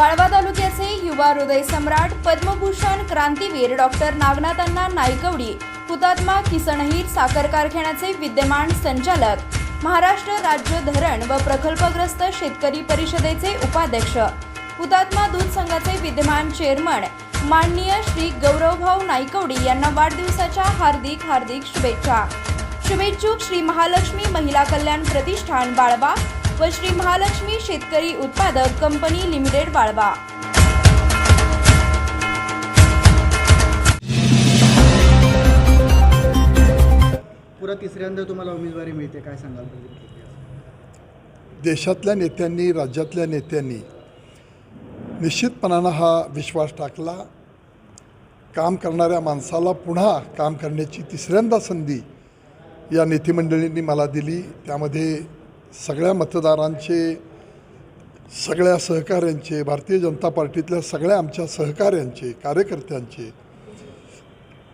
हृदय सम्राट पद्मभूषण क्रांतीवीर डॉक्टर नागनाथांना नायकवडी हुतात्मा किसनहीर साखर कारखान्याचे विद्यमान संचालक महाराष्ट्र राज्य धरण व प्रकल्पग्रस्त शेतकरी परिषदेचे उपाध्यक्ष हुतात्मा दूध संघाचे विद्यमान चेअरमन माननीय श्री गौरवभाऊ नायकवडी यांना वाढदिवसाच्या हार्दिक हार्दिक शुभेच्छा. शुभेच्छुक श्री महालक्ष्मी महिला कल्याण प्रतिष्ठान बाळवा व श्री महालक्ष्मी शेतकरी उत्पादक कंपनी लिमिटेड बाळवा पुरा तिसऱ्यांदा तुम्हाला उमेदवारी मिळते. काय सांगाल देशातल्या नेत्यांनी राज्यातल्या नेत्यांनी निश्चितपणानं हा विश्वास टाकला. काम करणाऱ्या माणसाला पुन्हा काम करण्याची तिसऱ्यांदा संधी या नेतेमंडळींनी मला दिली. त्यामध्ये सगळ्या मतदारांचे सगळ्या सहकाऱ्यांचे भारतीय जनता पार्टीतल्या सगळ्या आमच्या सहकाऱ्यांचे कार्यकर्त्यांचे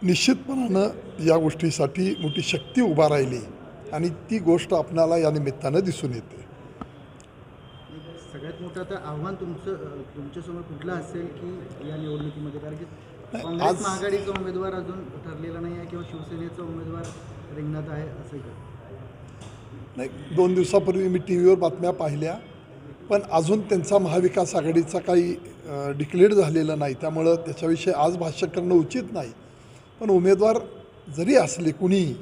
निश्चितपणानं या गोष्टीसाठी मोठी शक्ती उभा राहिली आणि ती गोष्ट आपणाला या निमित्तानं दिसून येते. सगळ्यात मोठं आता आव्हान तुमचं तुमच्यासमोर कुठलं असेल की या निवडणुकीमध्ये? कारण की काँग्रेस आज- महाआघाडीचा उमेदवार अजून ठरलेला नाही आहे किंवा शिवसेनेचा उमेदवार रिंगणात आहे असं नाही दोन दिवसापूर्वी मी टी व्हीवर बातम्या पाहिल्या पण अजून त्यांचा महाविकास आघाडीचा काही डिक्लेअर झालेला नाही. त्यामुळं त्याच्याविषयी आज भाष्य करणं उचित नाही. पण उमेदवार जरी असले कुणीही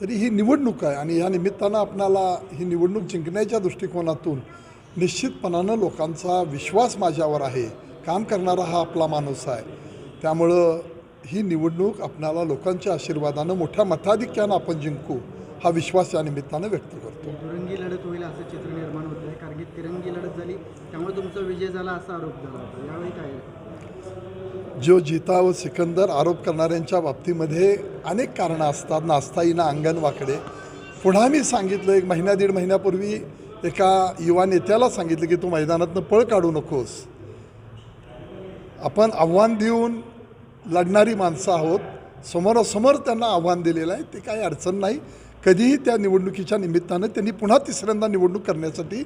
तरी ही निवडणूक आहे आणि या निमित्तानं आपणाला ही निवडणूक जिंकण्याच्या दृष्टिकोनातून निश्चितपणानं लोकांचा विश्वास माझ्यावर आहे. काम करणारा हा आपला माणूस आहे. त्यामुळं ही निवडणूक आपणाला लोकांच्या आशीर्वादानं मोठ्या मताधिक्यानं आपण जिंकू. हा विश्वास या निमित्तानं व्यक्त करतो. दुरंगी लढत होईल असं चित्र निर्माण होत आहे. कारण की तिरंगी लढत झाली त्यामुळे तुमचा विजय झाला असा आरोप झाला होता. यावेळी काय आहे? जो जिता व सिकंदर आरोप करणाऱ्यांच्या बाबतीमध्ये अनेक कारणं असतात. नाचता येईना अंगण वाकडे पुन्हा मी सांगितलं एक महिन्या दीड महिन्यापूर्वी एका युवा नेत्याला सांगितलं की तू मैदानातनं पळ काढू नकोस. आपण आव्हान देऊन लढणारी माणसं आहोत. समोरासमोर त्यांना आव्हान दिलेलं आहे. ते काही अडचण नाही. कधीही त्या निवडणुकीच्या निमित्तानं त्यांनी पुन्हा तिसऱ्यांदा निवडणूक करण्यासाठी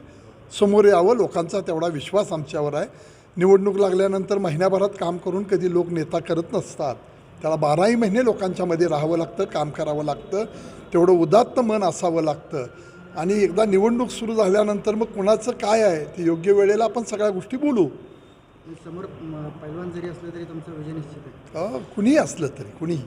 समोर यावं लोकांचा तेवढा विश्वास आमच्यावर आहे. निवडणूक लागल्यानंतर महिन्याभरात काम करून कधी लोक नेता करत नसतात. त्याला बाराही महिने लोकांच्यामध्ये राहावं लागतं काम करावं लागतं तेवढं उदात्त मन असावं लागतं. आणि एकदा निवडणूक सुरू झाल्यानंतर मग कुणाचं काय आहे? ते योग्य वेळेला आपण सगळ्या गोष्टी बोलू. समोर पैलवान जरी असलं तरी तुमचा विजय निश्चित आहे. कुणीही असलं तरी कुणीही.